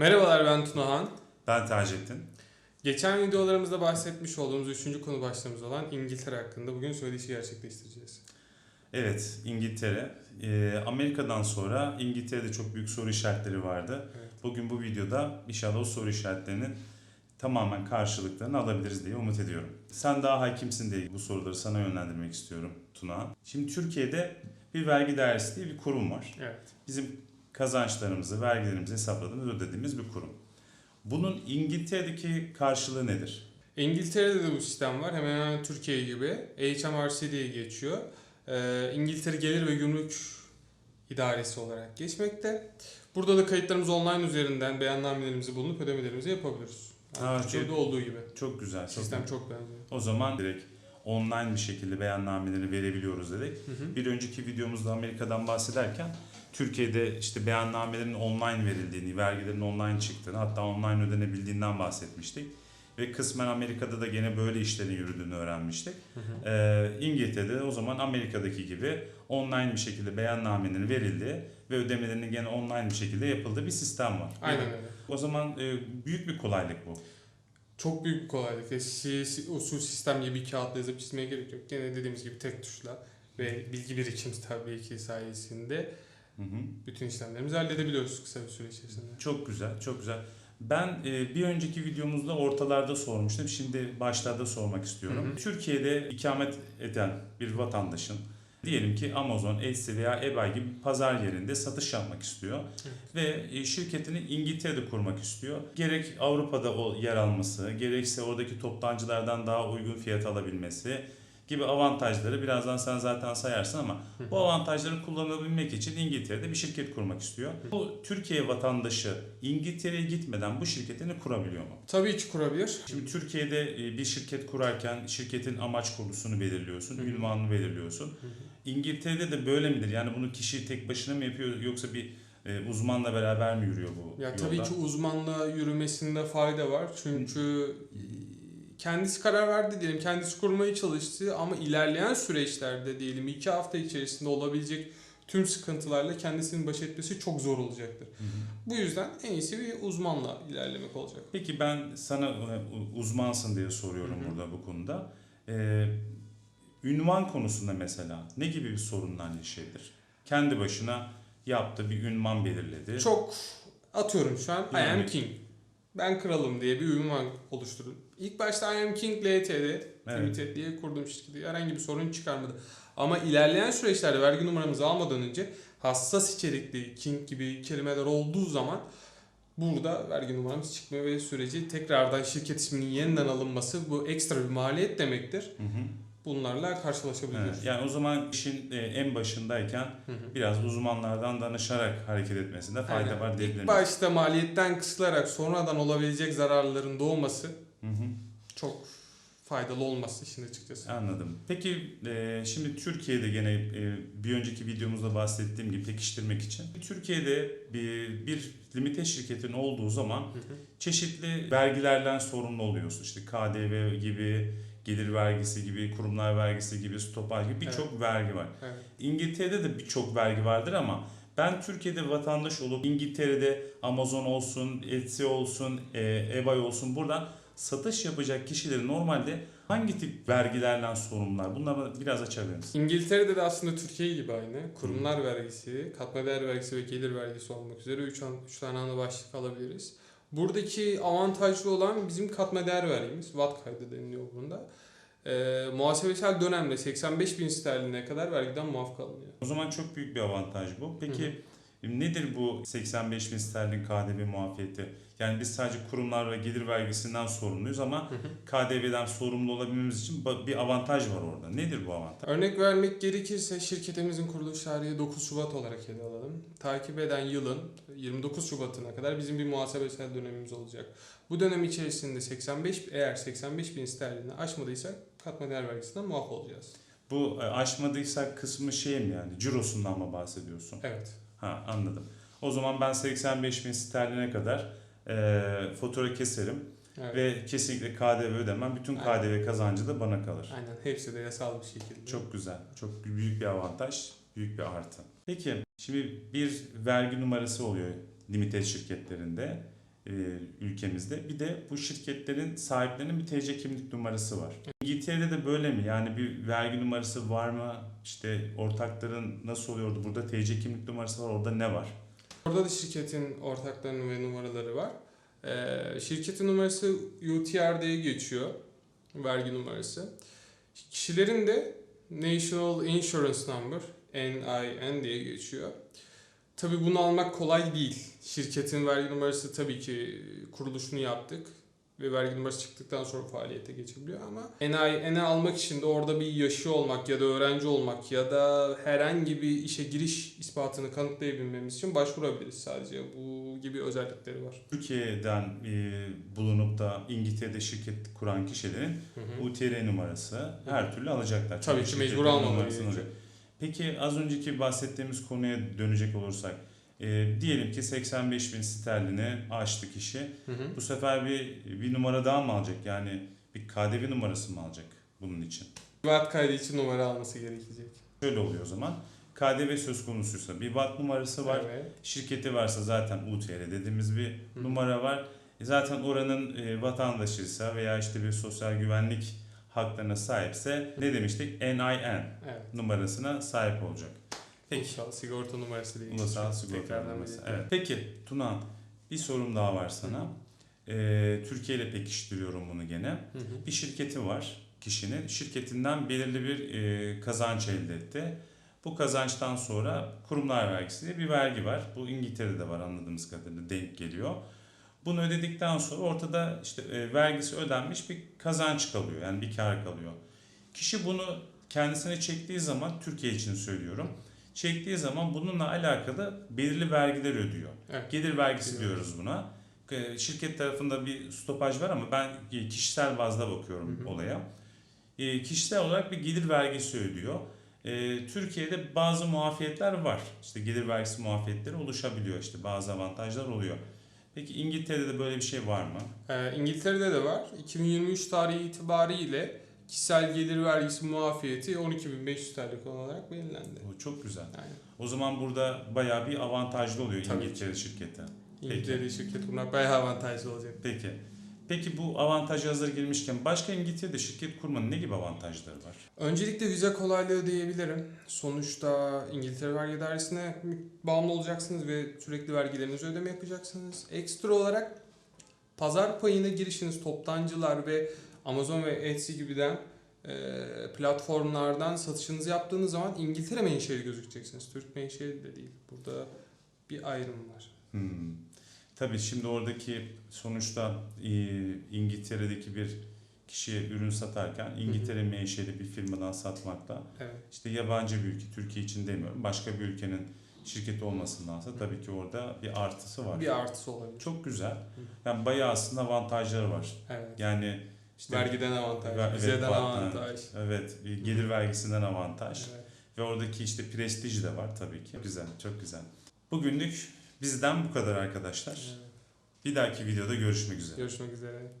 Merhabalar ben Tunahan. Ben Taceddin. Geçen videolarımızda bahsetmiş olduğumuz üçüncü konu başlığımız olan İngiltere hakkında bugün söyleşi gerçekleştireceğiz. Evet, İngiltere. Ee, Amerika'dan sonra İngiltere'de çok büyük soru işaretleri vardı. Evet. Bugün bu videoda inşallah o soru işaretlerinin tamamen karşılıklarını alabiliriz diye umut ediyorum. Sen daha hakimsin diye bu soruları sana yönlendirmek istiyorum Tuna. Şimdi Türkiye'de bir vergi dairesi diye bir kurum var. Evet. Bizim kazançlarımızı, vergilerimizi hesapladığımız, ödediğimiz bir kurum. Bunun İngiltere'deki karşılığı nedir? İngiltere'de de bu sistem var. Hemen hemen Türkiye gibi. HMRC diye geçiyor. Ee, İngiltere Gelir ve Gümrük İdaresi olarak geçmekte. Burada da kayıtlarımız online üzerinden beyannamelerimizi bulunup ödemelerimizi yapabiliriz. Yani Ha, Türkiye'de çok- olduğu gibi. Çok güzel. Çok Sistem çok benziyor. O zaman direkt online bir şekilde beyannameleri verebiliyoruz dedik. Hı hı. Bir önceki videomuzda Amerika'dan bahsederken Türkiye'de işte beyannamelerin online verildiğini, vergilerin online çıktığını, hatta online ödenebildiğinden bahsetmiştik. Ve kısmen Amerika'da da gene böyle işlerin yürüdüğünü öğrenmiştik. Hı hı. Ee, İngiltere'de de o zaman Amerika'daki gibi online bir şekilde beyannamenin verildiği ve ödemelerinin gene online bir şekilde yapıldığı bir sistem var. Aynen öyle. O zaman e, büyük bir kolaylık bu. Çok büyük bir kolaylık. Si- usul sistem gibi bir kağıtla yazıp çizmeye gerek yok. Gene dediğimiz gibi tek tuşla ve bilgi birikimi tabii ki sayesinde Hı hı. bütün işlemlerimizi halledebiliyoruz kısa bir süre içerisinde. Çok güzel, çok güzel. Ben e, bir önceki videomuzda ortalarda sormuştum. Şimdi başlarda sormak istiyorum. Hı hı. Türkiye'de ikamet eden bir vatandaşın diyelim ki Amazon, Etsy veya eBay gibi pazar yerinde satış yapmak istiyor ve e, şirketini İngiltere'de kurmak istiyor. Gerek Avrupa'da o yer alması, gerekse oradaki toptancılardan daha uygun fiyat alabilmesi gibi avantajları birazdan sen zaten sayarsın ama bu avantajları kullanabilmek için İngiltere'de bir şirket kurmak istiyor. Bu Türkiye vatandaşı İngiltere'ye gitmeden bu şirketini kurabiliyor mu? Tabii ki kurabilir. Şimdi Türkiye'de e, bir şirket kurarken şirketin amaç konusunu belirliyorsun, ünvanını belirliyorsun. İngiltere'de de böyle midir? Yani bunu kişi tek başına mı yapıyor yoksa bir e, uzmanla beraber mi yürüyor bu Ya yolda? tabii ki uzmanla yürümesinde fayda var. Çünkü kendisi karar verdi diyelim, kendisi kurmaya çalıştı ama ilerleyen süreçlerde diyelim iki hafta içerisinde olabilecek tüm sıkıntılarla kendisinin baş etmesi çok zor olacaktır. Hı hı. Bu yüzden en iyisi bir uzmanla ilerlemek olacak. Peki ben sana e, uzmansın diye soruyorum Hı hı. burada bu konuda. Ee, ünvan konusunda mesela ne gibi bir sorunlar yaşayabilir? Kendi başına yaptı bir ünvan belirledi. Çok atıyorum şu an I am Yani- king. Ben kralım diye bir ünvan oluşturun. İlk başta I am king LTD Evet. Limited diye kurduğum şirketi herhangi bir sorun çıkarmadı. Ama ilerleyen süreçlerde vergi numaramızı almadan önce hassas içerikli king gibi kelimeler olduğu zaman burada vergi numaramız çıkmıyor ve süreci tekrardan şirket isminin yeniden alınması bu ekstra bir maliyet demektir. Hı hı. Bunlarla karşılaşabiliyoruz. Evet, yani o zaman işin e, en başındayken Hı hı. biraz uzmanlardan danışarak hareket etmesinde fayda Aynen. var diyebilir İlk başta maliyetten kısılarak sonradan olabilecek zararların doğması Hı hı. çok faydalı olması işin açıkçası. Anladım. Peki e, şimdi Türkiye'de gene e, bir önceki videomuzda bahsettiğim gibi pekiştirmek için Türkiye'de bir, bir limite şirketin olduğu zaman Hı hı. çeşitli vergilerden sorumlu oluyorsun. İşte KDV gibi, gelir vergisi gibi, kurumlar vergisi gibi, stopaj gibi birçok vergi var. Evet. İngiltere'de de birçok vergi vardır ama ben Türkiye'de vatandaş olup İngiltere'de Amazon olsun, Etsy olsun, e, eBay olsun buradan satış yapacak kişileri normalde hangi tip vergilerden sorumlular? Bunları biraz açabilir misin? İngiltere'de de aslında Türkiye gibi aynı. Kurumlar vergisi, katma değer vergisi ve gelir vergisi olmak üzere 3 üç tane ana başlık alabiliriz. Buradaki avantajlı olan bizim katma değer vergimiz. VAT kaydı deniliyor bunda. Ee, muhasebesel dönemde 85 bin sterline kadar vergiden muaf kalınıyor. O zaman çok büyük bir avantaj bu. Peki nedir bu 85 bin sterlin KDV muafiyeti? Yani biz sadece kurumlar ve gelir vergisinden sorumluyuz ama Hı hı. KDV'den sorumlu olabilmemiz için bir avantaj var orada. Nedir bu avantaj? Örnek vermek gerekirse şirketimizin kuruluş tarihi 9 Şubat olarak ele alalım. Takip eden yılın 29 Şubat'ına kadar bizim bir muhasebesel dönemimiz olacak. Bu dönem içerisinde 85 eğer 85 bin sterlini aşmadıysak katma değer vergisinden muaf olacağız. Bu e, aşmadıysak kısmı şey mi yani cirosundan mı bahsediyorsun? Evet. Ha anladım. O zaman ben 85 bin sterline kadar e, fatura keserim evet. ve kesinlikle KDV ödemem. Bütün Aynen. KDV kazancı da bana kalır. Aynen hepsi de yasal bir şekilde. Çok güzel. Çok büyük bir avantaj, büyük bir artı. Peki şimdi bir vergi numarası oluyor limited şirketlerinde. E, ülkemizde. Bir de bu şirketlerin sahiplerinin bir TC kimlik numarası var. İngiltere'de de böyle mi? Yani bir vergi numarası var mı? İşte ortakların nasıl oluyordu? Burada TC kimlik numarası var. Orada ne var? Orada da şirketin ortaklarının ve numaraları var. Ee, şirketin numarası UTR diye geçiyor. Vergi numarası. Kişilerin de National Insurance Number NIN diye geçiyor. Tabi bunu almak kolay değil. Şirketin vergi numarası tabii ki kuruluşunu yaptık ve vergi numarası çıktıktan sonra faaliyete geçebiliyor ama NIN'i almak için de orada bir yaşı olmak ya da öğrenci olmak ya da herhangi bir işe giriş ispatını kanıtlayabilmemiz için başvurabiliriz sadece. Bu gibi özellikleri var. Türkiye'den e, bulunup da İngiltere'de şirket kuran kişilerin Hı hı. UTR numarası her türlü alacaklar. Tabii ki Şirketlerin mecbur almaları gerekiyor. Peki az önceki bahsettiğimiz konuya dönecek olursak e, diyelim ki 85 bin sterlini açtı kişi. Hı hı. Bu sefer bir bir numara daha mı alacak? Yani bir KDV numarası mı alacak bunun için? VAT kaydı için numara alması gerekecek. Şöyle oluyor o zaman. KDV söz konusuysa bir VAT numarası var. Evet. Şirketi varsa zaten UTR dediğimiz bir Hı. numara var. E zaten oranın e, vatandaşıysa veya işte bir sosyal güvenlik haklarına sahipse ne demiştik? NIN Evet. numarasına sahip olacak. Peki. Ulusal sigorta numarası diye. Ulusal sigorta Tekrardan numarası. Evet. Peki Tuna bir sorum daha var sana. Ee, Türkiye ile pekiştiriyorum bunu gene. Hı hı. Bir şirketi var kişinin. Şirketinden belirli bir e, kazanç elde etti. Bu kazançtan sonra kurumlar vergisi diye bir vergi var. Bu İngiltere'de de var anladığımız kadarıyla denk geliyor. Bunu ödedikten sonra ortada işte e, vergisi ödenmiş bir kazanç kalıyor. Yani bir kar kalıyor. Kişi bunu kendisine çektiği zaman Türkiye için söylüyorum. Çektiği zaman bununla alakalı belirli vergiler ödüyor. Evet. Gelir vergisi Biliyorum. diyoruz buna. E, Şirket tarafında bir stopaj var ama ben e, kişisel bazda bakıyorum Hı hı. olaya. E, Kişisel olarak bir gelir vergisi ödüyor. E, Türkiye'de bazı muafiyetler var. İşte gelir vergisi muafiyetleri oluşabiliyor. İşte bazı avantajlar oluyor. Peki İngiltere'de de böyle bir şey var mı? Ee, İngiltere'de de var. 2023 tarihi itibariyle kişisel gelir vergisi muafiyeti 12.500 TL olarak belirlendi. O çok güzel. Yani O zaman burada bayağı bir avantajlı oluyor Tabii İngiltere şirketi. İngiltere'de şirket kurmak bayağı avantajlı olacak. Peki. Peki bu avantajı hazır girmişken başka İngiltere'de şirket kurmanın ne gibi avantajları var? Öncelikle vize kolaylığı diyebilirim. Sonuçta İngiltere Vergi Dairesi'ne bağımlı olacaksınız ve sürekli vergilerinizi ödeme yapacaksınız. Ekstra olarak pazar payına girişiniz toptancılar ve Amazon ve Etsy gibiden e, platformlardan satışınızı yaptığınız zaman İngiltere menşeli gözükeceksiniz. Türk menşeli de değil. Burada bir ayrım var. Hmm. Tabii şimdi oradaki sonuçta e, İngiltere'deki bir kişiye ürün satarken İngiltere menşeli bir firmadan satmakla Evet. işte yabancı bir ülke, Türkiye için demiyorum, başka bir ülkenin şirketi olmasındansa tabii ki orada bir artısı var. Bir artısı olabilir. Çok güzel. Yani bayağı aslında avantajları var. Evet. Yani işte Vergiden avantaj, Ver- evet, vizeden VAT- avantaj. evet, gelir vergisinden avantaj. Evet. Ve oradaki işte prestij de var tabii ki. Güzel, çok güzel. Bugünlük bizden bu kadar arkadaşlar. Evet. Bir dahaki videoda görüşmek üzere. Görüşmek üzere.